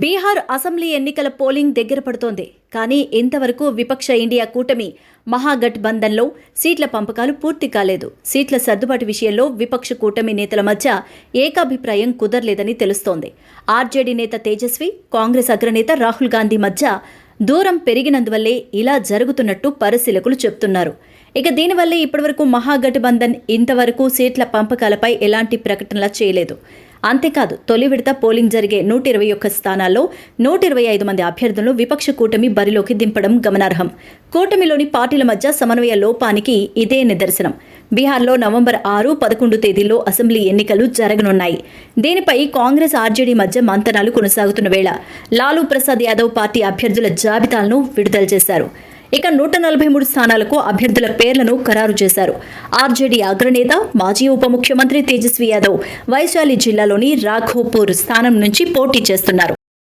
Bihar assembly ఎన్నికల polling దగ్గర పడుతోంది. కానీ ఇంతవరకు విపక్ష ఇండియా కూటమి మహాగఠబంధన్లో సీట్ల పంపకాలు పూర్తి కాలేదు. సీట్ల సర్దుబాటు విషయంలో విపక్ష కూటమి నేతల మధ్య ఏకాభిప్రాయం కుదరలేదని తెలుస్తోంది. ఆర్జేడీ నేత తేజస్వి కాంగ్రెస్ అగ్రనేత రాహుల్ గాంధీ మధ్య దూరం పెరిగినందువల్లే ఇలా జరుగుతున్నట్టు పరిశీలకులు చెబుతున్నారు ఇక దీనివల్లే ఇప్పటివరకు మహాగఠబంధన్ ఇంతవరకు సీట్ల పంపకాలపై ఎలాంటి ప్రకటనలు చేయలేదు. అంతేకాదు తొలి విడత పోలింగ్ జరిగే నూట ఇరవై ఒక్క స్థానాల్లో నూట ఇరవై ఐదు మంది అభ్యర్థులను విపక్ష కూటమి బరిలోకి దింపడం గమనార్హం. కూటమిలోని పార్టీల మధ్య సమన్వయ లోపానికి ఇదే నిదర్శనం. బీహార్లో నవంబర్ ఆరు పదకొండు తేదీల్లో అసెంబ్లీ ఎన్నికలు జరగనున్నాయి. దీనిపై కాంగ్రెస్ ఆర్జేడీ మధ్య మంతనాలు కొనసాగుతున్న వేళ లాలూ ప్రసాద్ యాదవ్ పార్టీ అభ్యర్థుల జాబితాలను విడుదల చేశారు. ఇక నూట నలభై మూడు స్థానాలకు అభ్యర్థుల పేర్లను ఖరారు చేశారు. ఆర్జేడీ అగ్రనేత మాజీ ఉప ముఖ్యమంత్రి తేజస్వి యాదవ్ వైశాలి జిల్లాలోని రాఘోపూర్ స్థానం నుంచి పోటీ చేస్తున్నారు.